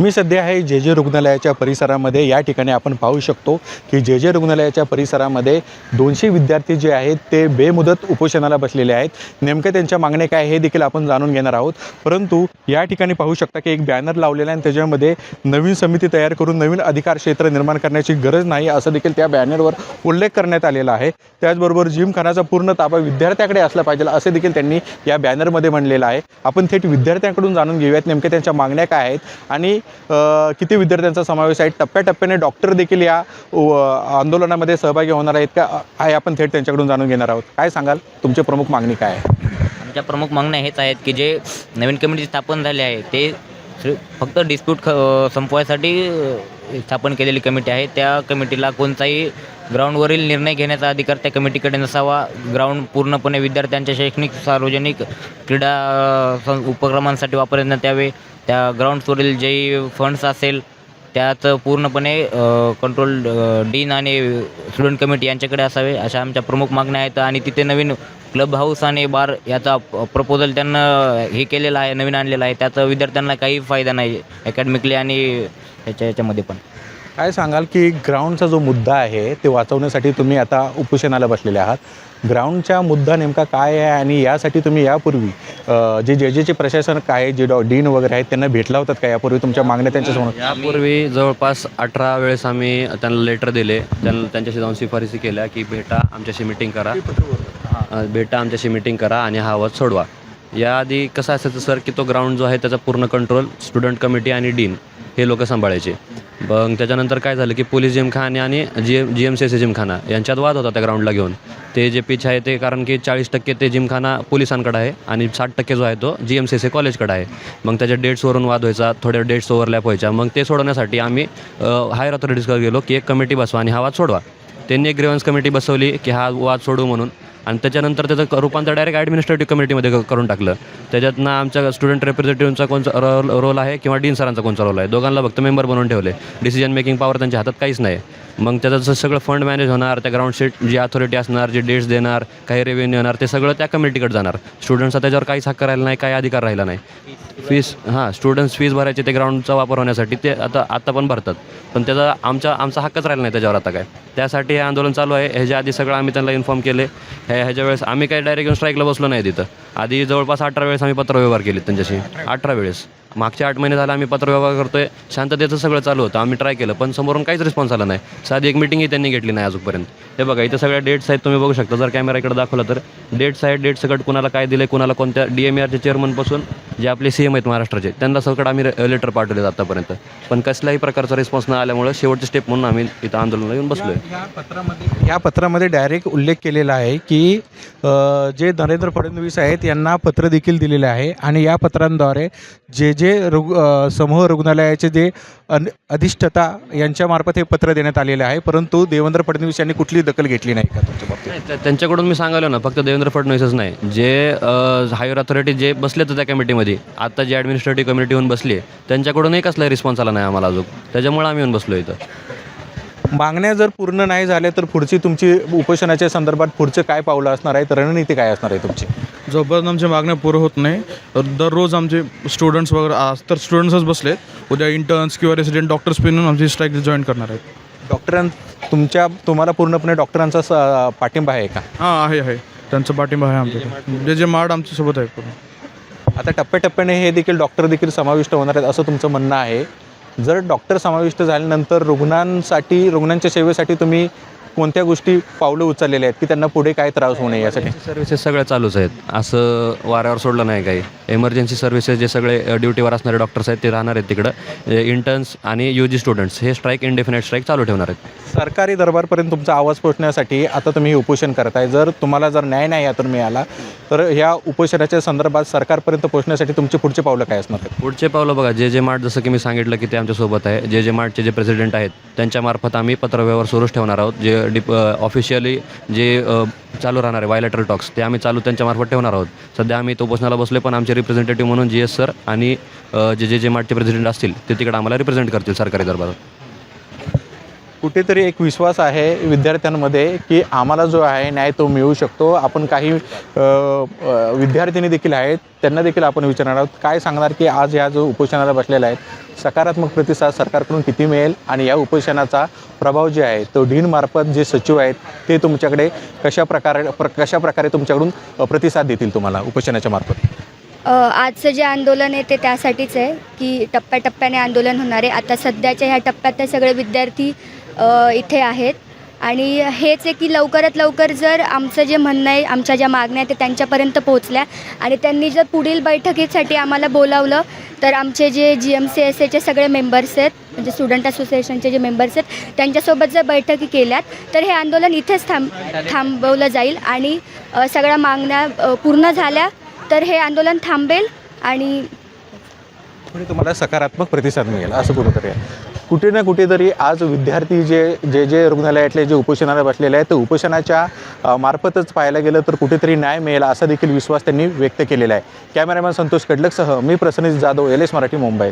मी सध्या आहे जे जे रुग्णालयाच्या परिसरामध्ये. या ठिकाणी आपण पाहू शकतो की जे जे रुग्णालयाच्या परिसरामध्ये दोनशे विद्यार्थी जे आहेत ते बेमुदत उपोषणाला बसलेले आहेत. नेमक्या त्यांच्या मागण्या काय हे देखील आपण जाणून घेणार आहोत. परंतु या ठिकाणी पाहू शकता की एक बॅनर लावलेला आहे आणि त्याच्यामध्ये नवीन समिती तयार करून नवीन अधिकार क्षेत्र निर्माण करण्याची गरज नाही असं देखील त्या बॅनरवर उल्लेख करण्यात आलेला आहे. त्याचबरोबर जिमखानाचा पूर्ण ताबा विद्यार्थ्याकडे असला पाहिजे असे देखील त्यांनी या बॅनरमध्ये म्हणलेलं आहे. आपण थेट विद्यार्थ्यांकडून जाणून घेऊयात नेमक्या त्यांच्या मागण्या काय आहेत आणि किती विद्यार्थ्यांचा समावेश आहे? टप्प्याटप्प्याने डॉक्टर देखील या आंदोलनामध्ये सहभागी होणार आहेत का? आहे आपण थेट त्यांच्याकडून जाणून घेणार आहोत. काय सांगाल? तुमची प्रमुख मागणी काय आहे? आमच्या प्रमुख मागण्या हेच आहेत की जे नवीन कमिटी स्थापन झाले आहे ते फक्त डिस्प्यूट ख संपवायसाठी स्थापन केलेली कमिटी आहे. त्या कमिटीला कोणताही ग्राउंडवरील निर्णय घेण्याचा अधिकार त्या कमिटीकडे नसावा. ग्राउंड पूर्णपणे विद्यार्थ्यांच्या शैक्षणिक सार्वजनिक क्रीडा सं- उपक्रमांसाठी वापरण्यात यावे. त्या ग्राउंड्सवरील जे फंड्स असेल त्याचं पूर्णपणे कंट्रोल डीन आणि स्टुडंट कमिटी यांच्याकडे असावे अशा आमच्या प्रमुख मागण्या आहेत. आणि तिथे नवीन क्लब हाऊस आणि बार याचा प्रपोजल त्यांना हे केलेला आहे नवीन आणलेला आहे. त्याचा विद्यार्थ्यांना काही फायदा नाही अकॅडमिकली आणि ह्याच्या ह्याच्यामध्ये पण. काय सांगाल की ग्राउंडचा जो मुद्दा आहे ते वाचवण्यासाठी तुम्ही आता उपोषणाला बसलेले आहात. ग्राउंडचा मुद्दा नेमका काय आहे आणि यासाठी तुम्ही यापूर्वी जे जे जेचे प्रशासन काय जे डॉ डीन वगैरे आहेत त्यांना भेटला होतात का? यापूर्वी तुमच्या मागण्या त्यांच्यासमोर यापूर्वी जवळपास अठरा वेळेस आम्ही त्यांना लेटर दिले. त्यांना त्यांच्याशी जाऊन शिफारसी केल्या की भेटा आमच्याशी मिटिंग करा. भेटा आमच्याशी मिटिंग करा आणि हा आवाज सोडवा. याआधी कसं असायचं सर की तो ग्राउंड जो आहे त्याचा पूर्ण कंट्रोल स्टुडंट कमिटी आणि डीन हे लोक सांभाळायचे. मग त्याच्यानंतर काय झालं की पोलीस जिमखाने आणि G M G M C S gymkhana यांच्यात वाद होता त्या ग्राउंडला घेऊन. ते जे पिच आहे ते कारण की चाळीस टक्के ते जिमखाना पोलिसांकडे आहे आणि साठ टक्के जो आहे तो जी एम सी एस कॉलेजकडे आहे. मग त्याच्या डेट्सवरून वाद व्हायचा थोड्या डेट्स ओव्हरलॅप व्हायच्या. मग ते सोडवण्यासाठी आम्ही हायर ऑथॉरिटीजकडे गेलो की एक कमिटी बसवा आणि हा वाद सोडवा. त्यांनी एक ग्रेव्हन्स कमिटी बसवली की हा वाद सोडू म्हणून. आणि त्याच्यानंतर त्याचं रूपांतर डायरेक्ट ॲडमिनिस्ट्रेटिव्ह कमिटीमध्ये करून टाकलं. त्याच्यात ना आमच्या स्टुडंट रिप्रेझेंटेटिव्हचा कोणचा रोल रोल आहे किंवा डीन सरांचा कोणचा रोल आहे? दोघांना फक्त मेंबर बनवून ठेवले. डिसिजन मेकिंग पॉवर त्यांच्या हातात काहीच नाही. मग त्याचं जसं सगळं फंड मॅनेज होणार त्या ग्राउंड शीट जी अथॉरिटी असणार जे डेट्स देणार काही रेव्हेन्यू येणार ते सगळं त्या कमिटीकडे जाणार. स्टुडंट्सचा त्याच्यावर काहीच हक्क राहिला नाही काही अधिकार राहिला नाही. फीस हां स्टुडंट्स फीस भरायचे ते ग्राउंडचा वापर होण्यासाठी ते आता आत्ता पण भरतात. पण त्याचा आमच्या आमचा हक्कच राहिला नाही त्याच्यावर आता काय. त्यासाठी हे आंदोलन चालू आहे. ह्याच्या आधी सगळं आम्ही त्यांना इन्फॉर्म केले. हे ह्याच्या वेळेस आम्ही काही डायरेक्ट येऊन स्ट्राईकला बसलो नाही तिथं. आधी जवळपास अठरा वेळेस आम्ही पत्रव्यवहार केले त्यांच्याशी. अठरा वेळेस. मागचे आठ महिने झाला आम्ही पत्रव्यवहार करतोय. शांततेचं सगळं चालू होतं. आम्ही ट्राय केलं पण समोरून काहीच रिस्पॉन्स आला नाही. साधी एक मिटिंगही त्यांनी घेतली नाही अजूनपर्यंत. हे बघा इथं सगळ्या डेट्स आहेत तुम्ही बघू शकता. जर कॅमेरा इकडे दाखवला तर डेट्स आहेत डेट सकट कुणाला काय दिले कुणाला कोणत्या डी एम आरचे चेअरमनपासून जे आपले सी एम आहेत महाराष्ट्राचे त्यांना सकट आम्ही लेटर पाठवले आतापर्यंत. पण कसल्याही प्रकारचा रिस्पॉन्स न आल्यामुळे शेवटचे स्टेप म्हणून आम्ही इथं आंदोलनाला येऊन बसलोय. या पत्रामध्ये या पत्रामध्ये डायरेक्ट उल्लेख केलेला आहे की जे नरेंद्र फडणवीस आहेत यांना पत्र देखील दिलेले आहे. आणि या पत्रांद्वारे जे जे रुग समूह रुग्णालयाचे जे अन अधिष्ठता यांच्यामार्फत हे पत्र देण्यात आलेले आहे परंतु देवेंद्र फडणवीस यांनी कुठली दखल घेतली नाही का तुमच्या बाबतीत? नाही, त्या- त्यांच्याकडून मी सांगालो ना फक्त देवेंद्र फडणवीसच नाही. जे हायर अथॉरिटी जे बसले तर त्या कमिटीमध्ये आता जे ॲडमिनिस्ट्रेटिव्ह कमिटी येऊन बसली आहे त्यांच्याकडूनही कसलाही रिस्पॉन्स आला नाही आम्हाला अजून. त्याच्यामुळे आम्ही येऊन बसलो इथं. मागण्या जर पूर्ण नाही झाल्या तर पुढची तुमची उपोषणाच्या संदर्भात पुढचं काय पावलं असणार आहे तर रणनीती काय असणार आहे तुमची? जोपर्यंत आमच्या मागण्या पूर्ण होत नाही तर दररोज आमचे स्टुडंट्स वगैरे आज तर स्टुडंट्सच बसलेत. उद्या इंटर्न्स किंवा रेसिडेंट डॉक्टर्स पिनून आमची स्ट्राईक जॉईन करणार आहेत. डॉक्टरां तुमच्या तुम्हाला पूर्णपणे डॉक्टरांचा स- पाठिंबा आहे का? हां आहे आहे. त्यांचा पाठिंबा आहे आमच्याकडे. जे जे माड आमच्यासोबत आहे पूर्ण. आता टप्प्याटप्प्याने हे देखील डॉक्टर देखील समाविष्ट होणार आहेत असं तुमचं म्हणणं आहे. जर डॉक्टर समाविष्ट झाल्यानंतर रुग्णांसाठी रुग्णांच्या सेवेसाठी तुम्ही कोणत्या गोष्टी पावलं उचललेल्या आहेत की त्यांना पुढे काय त्रास होऊ नये यासाठी? सर्व्हिसेस सगळ्या चालूच आहेत. असं वाऱ्यावर सोडलं नाही काही. एमर्जन्सी सर्व्हिसेस जे सगळे ड्युटीवर असणारे डॉक्टर्स आहेत ते राहणार आहेत तिकडं. इंटर्न्स आणि यू जी स्टुडंट्स हे स्ट्राईक इंडेफिनेट स्ट्राईक चालू ठेवणार आहेत. सरकारी दरबारपर्यंत तुमचा आवाज पोहोचण्यासाठी आता तुम्ही उपोषण करताय. जर तुम्हाला जर न्याय नाही यातून मिळाला तर ह्या उपोषणाच्या संदर्भात सरकारपर्यंत पोहोचण्यासाठी तुमचे पुढचे पावलं काय असणार आहेत? पुढचे पावलं बघा जे जे मार्ट जसं की मी सांगितलं की ते आमच्यासोबत आहे जे जे मार्टचे जे प्रेसिडेंट आहेत त्यांच्यामार्फत आम्ही पत्रव्यवहार सुरूच ठेवणार आहोत. जे डिप ऑफिशियली जे चालू राहणार आहे बायलॅटरल टॉक्स ते आम्ही चालू त्यांच्यामार्फत ठेवणार आहोत. सध्या आम्ही तो उपोषणाला बसले पण आमचे रिप्रेझेंटेटिव्ह म्हणून जी एस सर आणि जे जे जे मार्टचे प्रेसिडेंट असतील ते तिकडे आम्हाला रिप्रेझेंट करतील सरकारी दरबारात. कुठेतरी एक विश्वास आहे विद्यार्थ्यांमध्ये की आम्हाला जो आहे न्याय तो मिळू शकतो. आपण काही विद्यार्थिनी देखील आहेत त्यांना देखील आपण विचारणार आहोत काय सांगणार की आज ह्या जो उपोषणाला बसलेला आहेत सकारात्मक प्रतिसाद सरकारकडून किती मिळेल आणि या उपोषणाचा प्रभाव जे आहे तो डीनमार्फत जे सचिव आहेत ते तुमच्याकडे कशा प्रकारे प्र कशा प्रकारे तुमच्याकडून प्रतिसाद देतील तुम्हाला उपोषणाच्या मार्फत? आजचं जे आंदोलन आहे ते त्यासाठीच आहे की टप्प्याटप्प्याने आंदोलन होणार आहे. आता सध्याच्या ह्या टप्प्यात ते सगळे विद्यार्थी इथे आहेत. आणि हेच आहे की लवकरात लवकर जर आमचं जे म्हणणं आहे आमच्या ज्या मागण्या आहेत ते त्यांच्यापर्यंत पोहोचल्या. आणि त्यांनी जर पुढील बैठकीसाठी आम्हाला बोलावलं तर आमचे जे जी एम सी एस एचे सगळे मेंबर्स आहेत म्हणजे स्टुडंट असोसिएशनचे जे मेंबर्स आहेत त्यांच्यासोबत जर बैठकी केल्यात तर हे आंदोलन इथेच थांब थांबवलं जाईल. आणि सगळ्या मागण्या पूर्ण झाल्या तर हे आंदोलन थांबेल. आणि तुम्हाला सकारात्मक प्रतिसाद मिळेल असं कुठंतरी कुठे ना कुठेतरी आज विद्यार्थी जे जे जे रुग्णालयातले जे उपोषणाला बसलेले आहेत ते उपोषणाच्या मार्फतच पाहायला गेलं तर कुठेतरी न्याय मिळेल असा देखील विश्वास त्यांनी व्यक्त केलेला आहे. कॅमेरामॅन संतोष कडलकसह मी प्रसन्नजित जाधव एल एस मराठी मुंबई.